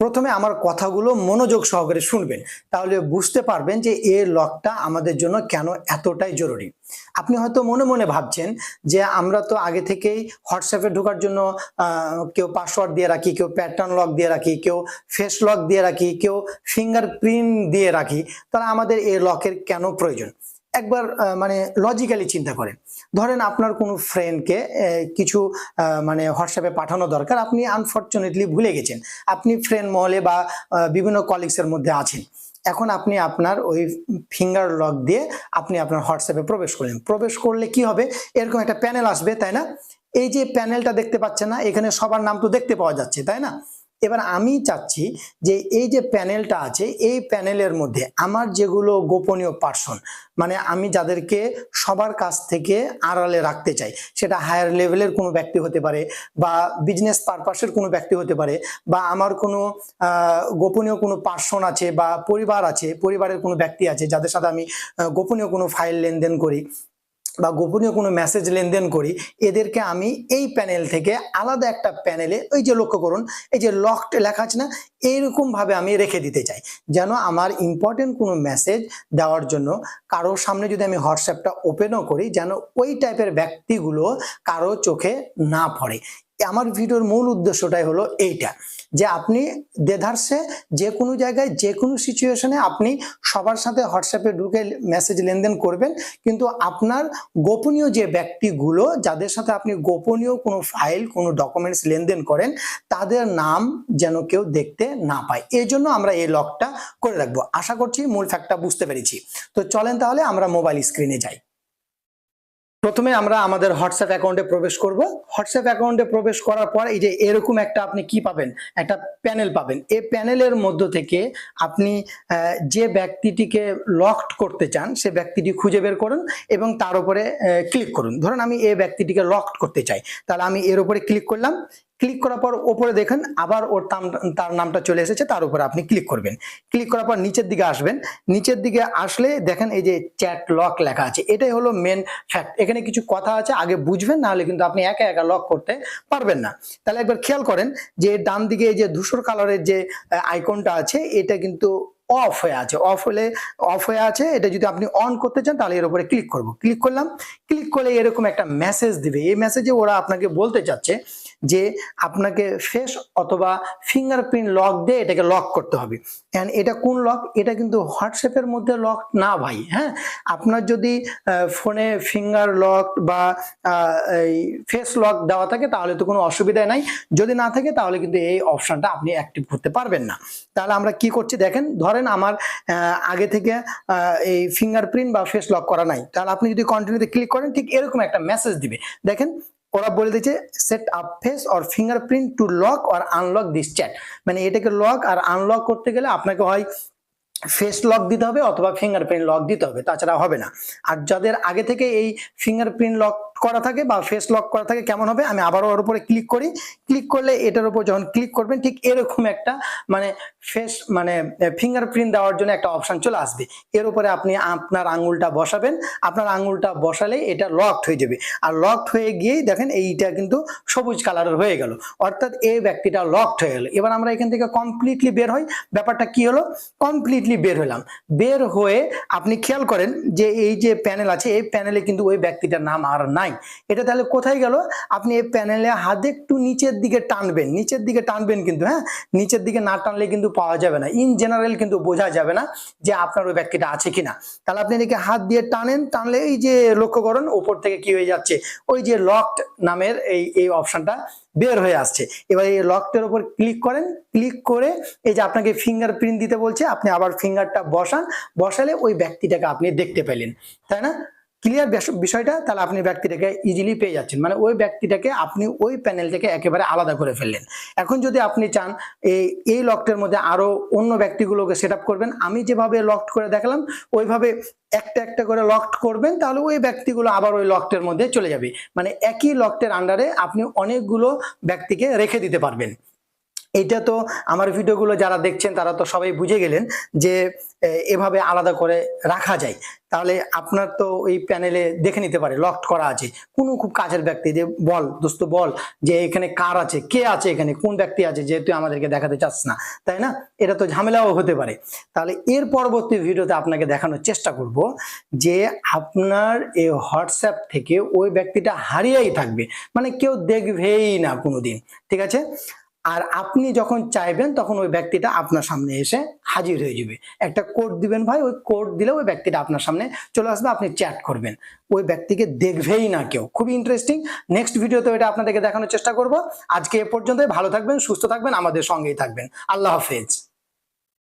প্রথমে আমার কথাগুলো মনোযোগ সহকারে শুনবেন, তাহলে বুঝতে পারবেন যে এ লকটা আমাদের জন্য কেন এতটাই জরুরি। আপনি হয়তো মনে মনে ভাবছেন যে আমরা তো আগে থেকেই হোয়াটসঅ্যাপে ঢোকার জন্য কেউ পাসওয়ার্ড দিয়ে রাখি, কেউ প্যাটার্ন লক দিয়ে রাখি, কেউ ফেস লক দিয়ে রাখি, কেউ ফিঙ্গার প্রিন্ট দিয়ে রাখি, তাহলে আমাদের এ লকের কেন প্রয়োজন? একবার মানে লজিক্যালি চিন্তা করেন। ধরেন আপনার কোনো ফ্রেন্ডকে কিছু মানে হোয়াটসঅ্যাপে পাঠানো দরকার, আপনি আনফর্চুনেটলি ভুলে গেছেন। আপনি ফ্রেন্ড মহলে বা বিভিন্ন কলিগসের মধ্যে আছেন। এখন আপনি আপনার ওই ফিঙ্গার লক দিয়ে আপনি আপনার হোয়াটসঅ্যাপে প্রবেশ করলেন। প্রবেশ করলে কি হবে? এরকম একটা প্যানেল আসবে, তাই না? এই যে প্যানেলটা দেখতে পাচ্ছেন না, এখানে সবার নাম তো দেখতে পাওয়া যাচ্ছে, তাই না? এবার আমি চাচ্ছি যে এই যে প্যানেলটা আছে, এই প্যানেলের মধ্যে আমার যেগুলো গোপনীয় পার্সন মানে আমি যাদেরকে সবার কাছ থেকে আড়ালে রাখতে চাই, সেটা হায়ার লেভেলের কোনো ব্যক্তি হতে পারে বা বিজনেস পারপাসের কোনো ব্যক্তি হতে পারে বা আমার কোনো গোপনীয় কোনো পার্সন আছে বা পরিবার আছে, পরিবারের কোনো ব্যক্তি আছে যাদের সাথে আমি গোপনীয় কোনো ফাইল লেনদেন করি বা গোপনীয় কোনো মেসেজ লেনদেন করি, এদেরকে আমি এই প্যানেল থেকে আলাদা একটা প্যানেলে ওই যে লক্ষ্য করুন, এই যে লকড লেখা আছে না, এইরকম ভাবে আমি রেখে দিতে চাই। যেন আমার ইম্পর্টেন্ট কোনো মেসেজ দেওয়ার জন্য কারোর সামনে যদি আমি হোয়াটসঅ্যাপটা ওপেনও করি, যেন ওই টাইপের ব্যক্তিগুলো কারও চোখে না পড়ে। আমার ভিডিওর মূল উদ্দেশ্যটাই হলো এইটা, যে আপনি দেধারসে যে কোনো জায়গায়, যে কোনো সিচুয়েশনে আপনি সবার সাথে হোয়াটসঅ্যাপে ঢুকে মেসেজ লেনদেন করবেন, কিন্তু আপনার গোপনীয় যে ব্যক্তিগুলো, যাদের সাথে আপনি গোপনীয় কোনো ফাইল কোনো ডকুমেন্টস লেনদেন করেন, তাদের নাম যেন কেউ দেখতে না পায়। এই জন্য আমরা এই লকটা করে রাখব। আশা করছি মূল ফ্যাক্টটা বুঝতে পেরেছি। তো চলেন তাহলে আমরা মোবাইল স্ক্রিনে যাই। প্রথমে আমরা আমাদের হোয়াটসঅ্যাপ অ্যাকাউন্টে প্রবেশ করব। হোয়াটসঅ্যাপ অ্যাকাউন্টে প্রবেশ করার পর এই যে এরকম একটা আপনি কি পাবেন? একটা প্যানেল পাবেন। এই প্যানেলের মধ্য থেকে আপনি যে ব্যক্তিটিকে লকড করতে চান, সে ব্যক্তিটি খুঁজে বের করুন এবং তার উপরে ক্লিক করুন। ধরুন আমি এই ব্যক্তিটিকে লকড করতে চাই। তাহলে আমি এর উপরে ক্লিক করলাম। ক্লিক করার পর ওপরে দেখেন আবার ওর তার নামটা চলে এসেছে, তার উপরে আপনি ক্লিক করবেন। ক্লিক করার পর নিচের দিকে আসবেন। নিচের দিকে আসলে দেখেন এই যে চ্যাট লক লেখা আছে। এটাই হলো মেন ফ্যাক্ট এখানে কিছু কথা আছে, আগে বুঝবেন, নাহলে কিন্তু আপনি একা একা লক করতে পারবেন না। তাহলে একবার খেয়াল করেন যে ডান দিকে এই যে ধূসর কালারের যে আইকনটা আছে, এটা কিন্তু অফ হয়ে আছে। অফ হলে অফ হয়ে আছে। এটা যদি আপনি অন করতে চান, তাহলে এর উপরে ক্লিক করব। ক্লিক করলাম। ক্লিক করলে এরকম একটা মেসেজ দিবে। এই মেসেজে ওরা আপনাকে বলতে চাচ্ছে যে আপনাকে ফেস অথবা ফিঙ্গারপ্রিন্ট লক দিয়ে এটাকে লক করতে হবে। And এটা কোন লক এটা কিন্তু হোয়াটসঅ্যাপের মধ্যে লক না ভাই হ্যাঁ? আপনার যদি ফোনে ফিঙ্গার লক বা ফেস লক দেওয়া থাকে, তাহলে তো কোনো অসুবিধা নাই। যদি না থাকে, তাহলে কিন্তু এই অপশনটা আপনি অ্যাক্টিভ করতে পারবেন না। তাহলে আমরা কি করছি দেখেন, ধরেন আমার আগে থেকে এই ফিঙ্গারপ্রিন্ট বা ফেস লক করা নাই। তাহলে আপনি যদি কন্টিনিউতে ক্লিক করেন, ঠিক এরকম একটা মেসেজ দিবে। দেখেন ওরা বলে দিচ্ছে set up face or fingerprint to lock or unlock this chat মানে এটাকে লক আর আনলক করতে গেলে আপনাকে হয় ফেস লক দিতে হবে অথবা ফিঙ্গারপ্রিন্ট লক দিতে হবে, তাছাড়া হবে না। আর যাদের আগে থেকে এই ফিঙ্গারপ্রিন্ট লক করা থাকে বা ফেস লক করা থাকে, কেমন হবে আমি আবারও ওর উপরে ক্লিক করি। ক্লিক করলে এটার উপর যখন ক্লিক করবেন, ঠিক এরকম একটা মানে ফেস মানে ফিঙ্গারপ্রিন্ট দেওয়ার জন্য একটা অপশন চলে আসবে। এর উপরে আপনি আপনার আঙুলটা বসাবেন। আপনার আঙুলটা বসালে এটা লকড হয়ে যাবে। আর লকড হয়ে গিয়েই দেখেন এইটা কিন্তু সবুজ কালারের হয়ে গেল। অর্থাৎ এই ব্যক্তিটা লকড হয়ে গেল। এবার আমরা এখান থেকে কমপ্লিটলি বের হই। ব্যাপারটা কি হলো? কমপ্লিটলি বের হলাম। বের হয়ে আপনি খেয়াল করেন যে এই যে প্যানেল আছে, এই প্যানেলে কিন্তু ওই ব্যক্তিটার নাম আর নাই। এটা তাহলে কোথায় গেল? আপনি এই প্যানেলে হাতে একটু নিচের দিকে টানবেন। নিচের দিকে টানবেন কিন্তু হ্যাঁ? নিচের দিকে না টানলে কিন্তু পাওয়া যাবে না। ইন জেনারেল কিন্তু বোঝা যাবে না যে আপনার ওই ব্যক্তিটা আছে কিনা। তাহলে আপনি এদিকে হাত দিয়ে টানেন, টানলে এই যে লক্ষ্য করুন, উপর থেকে কি হয়ে যাচ্ছে? ওই যে লকড নামের এই এই অপশনটা বের হয়ে আসছে। এবার এই লকটার উপর ক্লিক করেন। ক্লিক করে এই যে আপনাকে ফিঙ্গার প্রিন্ট দিতে বলছে, আপনি আবার ফিঙ্গারটা বসান। বসালে ওই ব্যক্তিটাকে আপনি দেখতে পেলেন। তাই না? ক্লিয়ার বিষয়টা, তাহলে আপনি ব্যক্তিটাকে ইজিলি পেয়ে যাচ্ছেন। মানে ওই ব্যক্তিটাকে আপনি ওই প্যানেল থেকে একেবারে আলাদা করে ফেললেন। এখন যদি আপনি চান, এই এই লকটের মধ্যে আরও অন্য ব্যক্তিগুলোকে সেট করবেন, আমি যেভাবে লক করে দেখালাম, ওইভাবে একটা একটা করে লক করবেন, তাহলে ওই ব্যক্তিগুলো আবার ওই লকটের মধ্যে চলে যাবে। মানে একই লকটের আন্ডারে আপনি অনেকগুলো ব্যক্তিকে রেখে দিতে পারবেন। এটা তো আমার ভিডিওগুলো যারা দেখছেন, তারা তো সবাই বুঝে গেলেন যে এভাবে আলাদা করে রাখা যায়। তাহলে আপনার তো ওই প্যানেলে দেখে নিতে পারে লকড করা আছে। কোনো খুব কাছের ব্যক্তি যে, বল, দোস্ত বল, যে এখানে কার আছে, কে আছে এখানে, কোন ব্যক্তি আছে যে তুই আমাদেরকে দেখাতে চাস না, তাই না? এটা তো ঝামেলাও হতে পারে। তাহলে এর পরবর্তী ভিডিওতে আপনাকে দেখানোর চেষ্টা করব যে, আপনার এই হোয়াটসঅ্যাপ থেকে ওই ব্যক্তিটা হারিয়েই থাকবে। মানে কেউ দেখবেই না কোনোদিন, ঠিক আছে? আর আপনি যখন চাইবেন, তখন ওই ব্যক্তিটা আপনার সামনে এসে হাজির হয়ে যাবে। একটা কোড দিবেন ভাই, ওই কোড দিলে ওই ব্যক্তিটা আপনার সামনে চলে আসবে, আপনি চ্যাট করবেন। ওই ব্যক্তিকে দেখবেই না কেউ। খুবই ইন্টারেস্টিং নেক্সট ভিডিওতে এটা আপনাদেরকে দেখানোর চেষ্টা করব। আজকে এ পর্যন্তই। ভালো থাকবেন, সুস্থ থাকবেন, আমাদের সঙ্গেই থাকবেন। আল্লাহ হাফেজ।